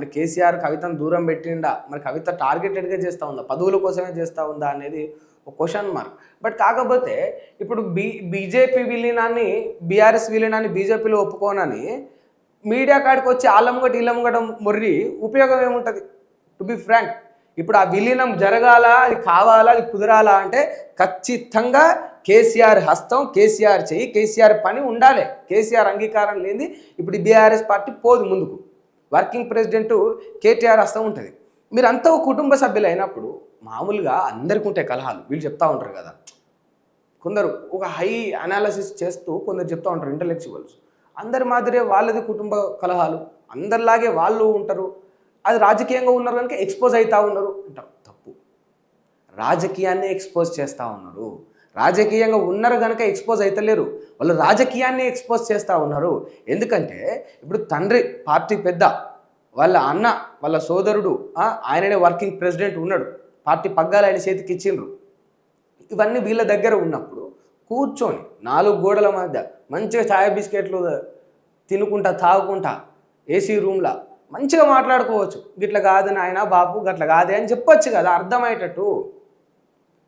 మరి కేసీఆర్ కవితను దూరం పెట్టిండా? మరి కవిత టార్గెటెడ్గా చేస్తూ ఉందా? పదవుల కోసమే చేస్తూ ఉందా అనేది ఒక క్వశ్చన్ మార్క్ బట్ కాకపోతే ఇప్పుడు బీ బీజేపీ విలీనాన్ని బీఆర్ఎస్ విలీనాన్ని బీజేపీలో ఒప్పుకోనని మీడియా కాడికి వచ్చి ఆలంగట ఇల్లంగడం మొర్రి ఉపయోగం ఏముంటుంది? టు బి ఫ్రాంక్ ఇప్పుడు ఆ విలీనం జరగాల? అది కావాలా? అది కుదరాలా? అంటే ఖచ్చితంగా కేసీఆర్ హస్తం కేసీఆర్ చెయ్యి కేసీఆర్ పని ఉండాలి. కేసీఆర్ అంగీకారం లేని ఇప్పుడు బీఆర్ఎస్ పార్టీ పోదు ముందుకు. వర్కింగ్ ప్రెసిడెంట్ కేటీఆర్ హస్తం ఉంటుంది. మీరంతా కుటుంబ సభ్యులు అయినప్పుడు మామూలుగా అందరికీ ఉంటాయి కలహాలు. వీళ్ళు చెప్తా ఉంటారు కదా. కొందరు ఒక హై అనాలసిస్ చేస్తూ కొందరు చెప్తా ఉంటారు ఇంటలెక్చువల్స్ అందరి మాదిరే వాళ్ళది కుటుంబ కలహాలు. అందరిలాగే వాళ్ళు ఉంటారు. అది రాజకీయంగా ఉన్నారు కనుక ఎక్స్పోజ్ అవుతూ ఉన్నారు. అంటారు తప్పు. రాజకీయాన్ని ఎక్స్పోజ్ చేస్తూ ఉన్నారు రాజకీయంగా ఉన్నారు కనుక ఎక్స్పోజ్ అవుతలేరు వాళ్ళు రాజకీయాన్ని ఎక్స్పోజ్ చేస్తూ ఉన్నారు. ఎందుకంటే ఇప్పుడు తండ్రి పార్టీ పెద్ద వాళ్ళ అన్న వాళ్ళ సోదరుడు ఆయననే వర్కింగ్ ప్రెసిడెంట్ ఉన్నాడు. పార్టీ పగ్గాలు ఆయన చేతికి ఇచ్చిండ్రు. ఇవన్నీ వీళ్ళ దగ్గర ఉన్నప్పుడు కూర్చొని నాలుగు గోడల మధ్య మంచిగా ఛాయ్ బిస్కెట్లు తినుకుంటా తాగుకుంటా ఏసీ రూమ్లో మంచిగా మాట్లాడుకోవచ్చు. గిట్ల కాదు నాయన బాపు గట్ల కాదే అని చెప్పొచ్చు కదా అర్థమయ్యేటట్టు.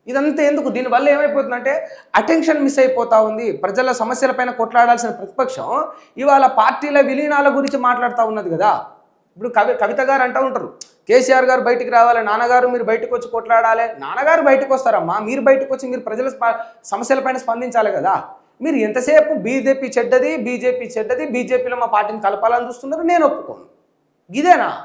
ఇదంతా ఎందుకు? దీనివల్ల ఏమైపోతుందంటే అటెన్షన్ మిస్ అయిపోతూ ఉంది. ప్రజల సమస్యలపైన కొట్లాడాల్సిన ప్రతిపక్షం ఇవాళ పార్టీల విలీనాల గురించి మాట్లాడుతూ ఉన్నది కదా. ఇప్పుడు కవి కవిత గారు అంటూ ఉంటారు కేసీఆర్ గారు బయటికి రావాలి నాన్నగారు మీరు బయటకు వచ్చి కొట్లాడాలి. నాన్నగారు బయటకు వస్తారమ్మా మీరు బయటకు వచ్చి మీరు ప్రజల స్ప- సమస్యలపైన స్పందించాలి కదా. మీరు ఎంతసేపు బీజేపీ చెడ్డది బీజేపీ చెడ్డది బీజేపీలో మా పార్టీని కలపాలని చూస్తున్నారు నేను ఒప్పుకోను. ఇదేనా?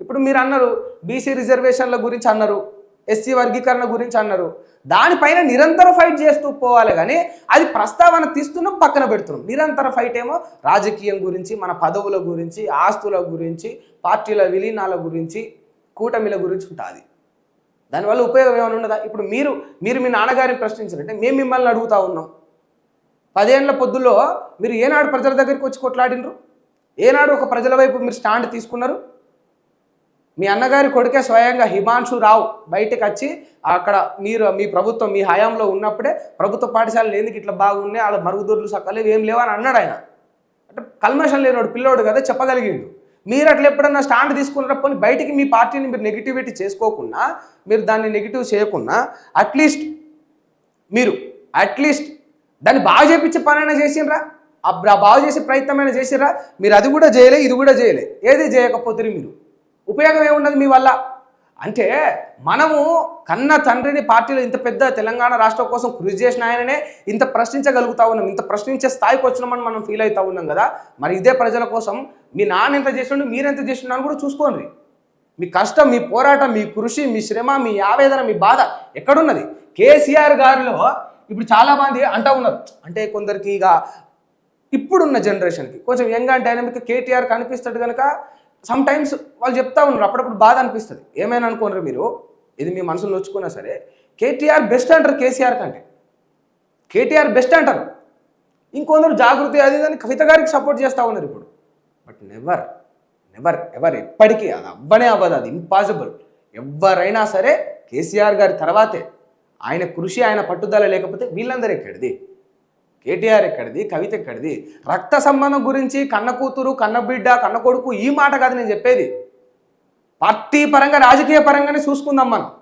ఇప్పుడు మీరు అన్నారు బీసీ రిజర్వేషన్ల గురించి అన్నారు. ఎస్సీ వర్గీకరణ గురించి అన్నారు. దానిపైన నిరంతర ఫైట్ చేస్తూ పోవాలి కానీ అది ప్రస్తావన తీస్తున్నాం పక్కన పెడుతున్నాం. నిరంతర ఫైట్ ఏమో రాజకీయం గురించి మన పదవుల గురించి ఆస్తుల గురించి పార్టీల విలీనాల గురించి కూటమిల గురించి ఉంటుంది. దానివల్ల ఉపయోగం ఏమైనా ఉన్నదా? ఇప్పుడు మీరు మీరు మీ నాన్నగారిని ప్రశ్నించారంటే మేము మిమ్మల్ని అడుగుతా ఉన్నాం. పదేళ్ళ పొద్దులో మీరు ఏనాడు ప్రజల దగ్గరికి వచ్చి కొట్లాడినరు? ఏనాడు ఒక ప్రజల వైపు మీరు స్టాండ్ తీసుకున్నారు? మీ అన్నగారి కొడుకే స్వయంగా హిమాంశు రావు బయటకు వచ్చి అక్కడ మీరు మీ ప్రభుత్వం మీ హయాంలో ఉన్నప్పుడే ప్రభుత్వ పాఠశాలలు ఎందుకు ఇట్లా బాగున్నాయి వాళ్ళ మరుగుదొడ్లు సక్కలేవు ఏం లేవని అన్నాడు ఆయన. అంటే కల్మషం లేనివాడు పిల్లోడు కదా చెప్పగలిగిండు. మీరు అట్లా ఎప్పుడన్నా స్టాండ్ తీసుకున్నప్పుడు బయటికి మీ పార్టీని మీరు నెగిటివిటీ చేసుకోకుండా మీరు దాన్ని నెగిటివ్ చేయకుండా అట్లీస్ట్ మీరు అట్లీస్ట్ దాన్ని బాగా చేపించే పనైనా చేసిండ్రా? ఆ బాగు చేసే ప్రయత్నమైనా చేసిర్రా మీరు అది కూడా చేయలే ఇది కూడా చేయలే. ఏది చేయకపోతే మీరు. ఉపయోగం ఏమున్నది మీ వల్ల? అంటే మనము కన్న తండ్రిని పార్టీలో ఇంత పెద్ద తెలంగాణ రాష్ట్రం కోసం కృషి చేసిన ఆయననే ఇంత ప్రశ్నించగలుగుతా ఉన్నాం ఇంత ప్రశ్నించే స్థాయికి వచ్చినామని మనం ఫీల్ అవుతా ఉన్నాం కదా? మరి ఇదే ప్రజల కోసం మీ నాన్న ఎంత చేసిండు మీరెంత చేసిండు అని కూడా చూసుకోండి. మీ కష్టం మీ పోరాటం మీ కృషి మీ శ్రమ మీ ఆవేదన మీ బాధ ఎక్కడున్నది? కేసీఆర్ గారిలో ఇప్పుడు చాలా మంది అంటా ఉన్నారు. అంటే కొందరికి ఇక ఇప్పుడున్న జనరేషన్కి కొంచెం యంగ్ అండ్ డైనమిక్ కేటీఆర్ కనిపిస్తాడు కనుక సమ్ టైమ్స్ వాళ్ళు చెప్తా ఉన్నారు. అప్పుడప్పుడు బాధ అనిపిస్తుంది. ఏమైనా అనుకోనరు మీరు. ఇది మీ మనసులో నొచ్చుకున్నా సరే కేటీఆర్ బెస్ట్ అంటారు కేసీఆర్ కంటే. కేటీఆర్ బెస్ట్ అంటారు. ఇంకొందరు జాగృతి అది అని కవిత గారికి సపోర్ట్ చేస్తూ ఉన్నారు ఇప్పుడు. బట్ నెవర్ నెవర్ ఎవర్ ఎప్పటికీ అది అవ్వనే అవ్వదు. అది ఇంపాసిబుల్ ఎవరైనా సరే కేసీఆర్ గారి తర్వాతే ఆయన కృషి ఆయన పట్టుదల లేకపోతే వీళ్ళందరూ ఎక్కడిది. కేటీఆర్ ఎక్కడిది? కవిత ఎక్కడిది? రక్త సంబంధం గురించి కన్న కూతురు కన్న బిడ్డ కన్న కొడుకు ఈ మాట కాదు నేను చెప్పేది. పార్టీ పరంగా రాజకీయ పరంగానే చూసుకుందాం మనం.